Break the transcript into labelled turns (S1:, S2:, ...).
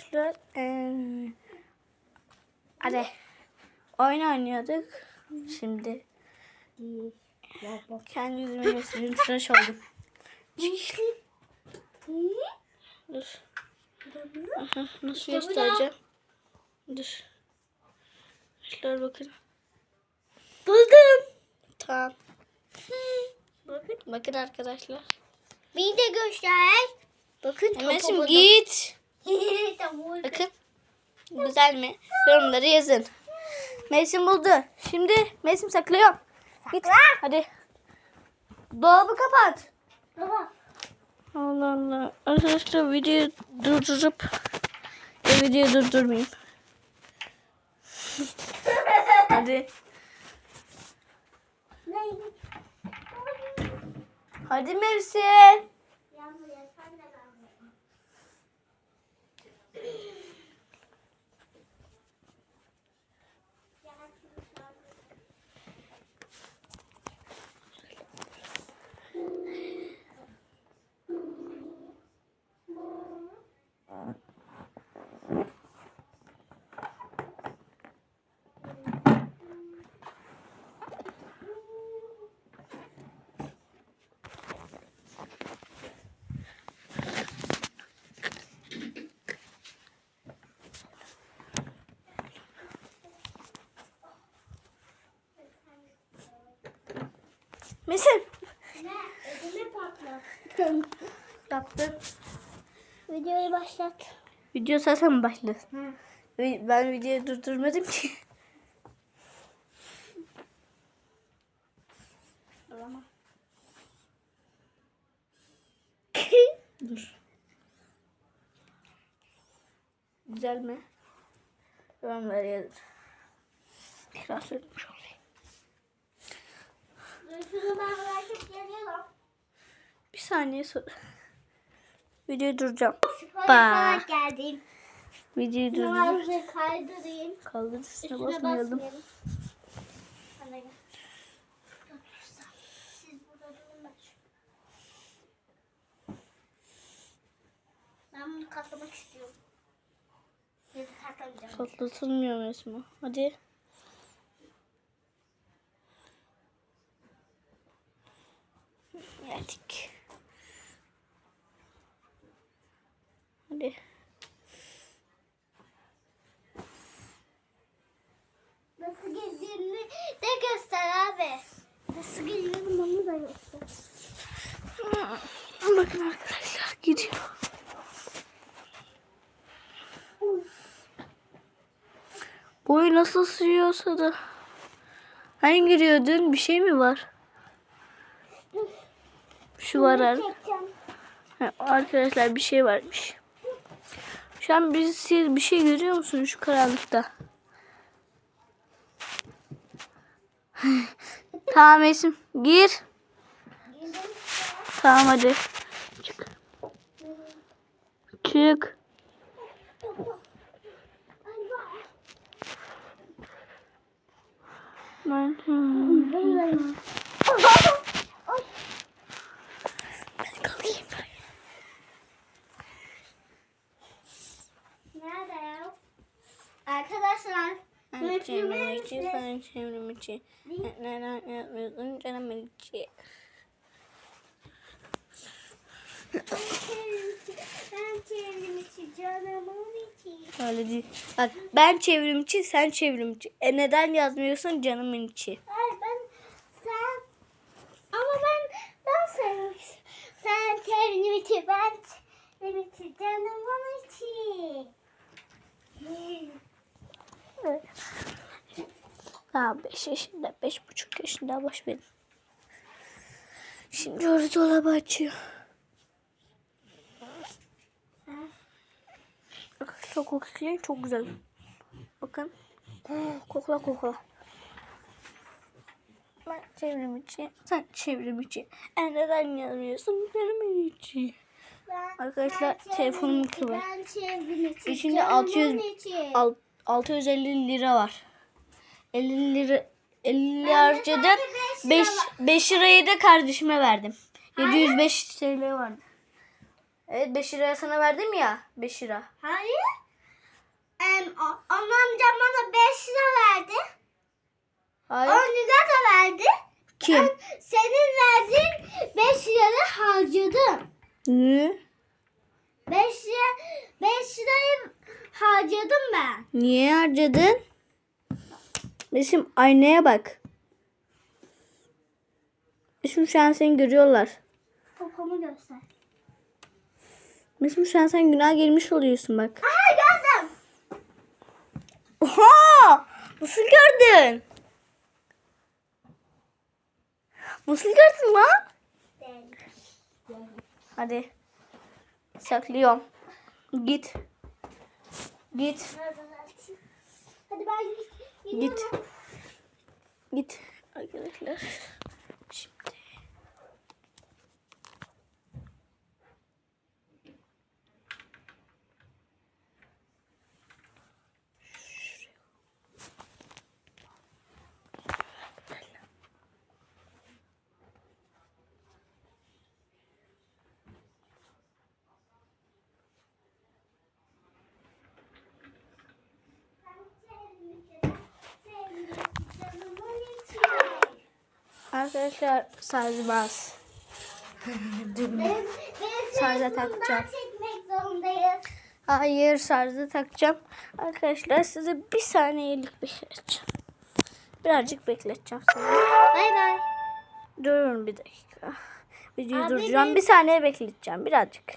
S1: Arkadaşlar eee hadi oyun oynuyorduk. Şimdi kendi yüzüme göstereyim. Tıraş oldum. Dur. Aha, Nasıl göstereceğim? Dur. Arkadaşlar bakın. Buldum. Tamam. Bakın. Bakın arkadaşlar.
S2: Bir de göster. Bakın
S1: Emesim
S2: topu
S1: git. Bakın. Güzel mi? Yorumları yazın. Mevsim buldu. Şimdi mevsim saklıyorum. Git. Hadi. Dolabı kapat.
S2: Baba.
S1: Allah Allah. Arkadaşlar videoyu durdurup ya videoyu durdurmayayım. Hadi. Hadi mevsim. Mevsim.
S2: Ne? Ödümü patlat.
S1: Yaptım.
S2: Videoyu başlat.
S1: Video zaten mi?
S2: Hı.
S1: Ben videoyu durdurmadım ki. Dur. Güzel mi? Yorumlara yazın. Tekrar söylemiş olayım.
S2: Şunu ben bırakıp geliyorum.
S1: Bir saniye sonra. Videoyu duracağım.
S2: Spoiler geldim.
S1: Videoyu durduracağım.
S2: Numarayı kaydırayım.
S1: Kaldır üstüne
S2: Üstüne
S1: basmayalım.
S2: ben bunu katlamak istiyorum.
S1: Patlatılmıyor resmi. Hadi. Hadi.
S2: Nasıl girdiğini de göster abi. Nasıl giriyorum onu da göster.
S1: Bakın arkadaşlar gidiyor. Boyu nasıl sığıyorsa da. Hani giriyordun? Bir şey mi var? Şu var. Ha, arkadaşlar bir şey varmış. Şu an biz siz bir şey görüyor musunuz şu karanlıkta? tamam Esim gir. Tamam hadi. Çık. Çık. Ben
S2: Arkadaşlar.
S1: Ben çevrim içi,
S2: Mümkün
S1: sen çevrim içi. Neden yapmıyorsun canım içi?
S2: Ben canımın içi.
S1: Öyle değil. Bak ben çevrim içi, sen çevrim içi. E neden yazmıyorsun canımın içi?
S2: Hayır ben sen ama ben ben. Sen çevrim içi ben çevrim içi canımın içi.
S1: Daha 5 yaşında, beş buçuk yaşında boş verin. Şimdi orada dolabı açıyor. Arkadaşlar koklayın çok güzel. Bakın. Kokla kokla. Ben çevrim içi, sen çevrim içi. E neden yazmıyorsun benim içi?
S2: Ben-
S1: Arkadaşlar, telefonum kıvır.
S2: Ben çevrim içi
S1: İçinde
S2: canımın
S1: 600
S2: içi.
S1: Al- 650 lira var. 50 lira 50
S2: Bende
S1: harcadım.
S2: sadece beş
S1: 5
S2: lira var.
S1: 5 lirayı da kardeşime verdim.
S2: Hayır.
S1: 705 TL vardı. Evet 5 liraya sana verdim ya. 5 lira.
S2: Hayır. A- Anneamcam bana 5 lira verdi. 10
S1: Hayır.
S2: lira da verdi.
S1: Kim?
S2: Ben senin verdiğin 5 lirayı harcadım.
S1: Niye?
S2: 5 lira 5 lirayı harcadım ben.
S1: Niye harcadın? Besim aynaya bak. Besim şu an seni görüyorlar.
S2: Popomu göster.
S1: Besim şu an sen günah girmiş oluyorsun bak.
S2: Aha gördüm.
S1: Oha! Nasıl gördün? Nasıl gördün lan? Hadi. Saklıyorum. Git. Git.
S2: Hadi ben
S1: Git.
S2: gidiyorum.
S1: Git. Arkadaşlar. Şimdi. Arkadaşlar sarmaz. Şarja takacağım. Hayır şarjı takacağım. Arkadaşlar size bir saniyelik bekleteceğim. Birazcık bekleteceğim sizi.
S2: Bay bay.
S1: Durun bir dakika. Videoyu
S2: Abi
S1: durduracağım.
S2: ben-
S1: Bir saniye bekleteceğim birazcık.